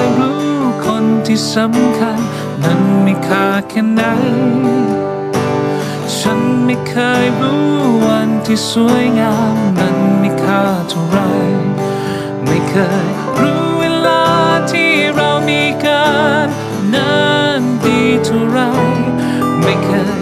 ยรู้คนที่สำคัญ นั้นมีค่าแค่ไหน ฉันไม่เคยรู้วันที่สวยงามนั้นมีค่าเท่าไร ไม่เคยรู้เวลาที่เรามีกัน นั้นดีเท่าไร ไม่เคย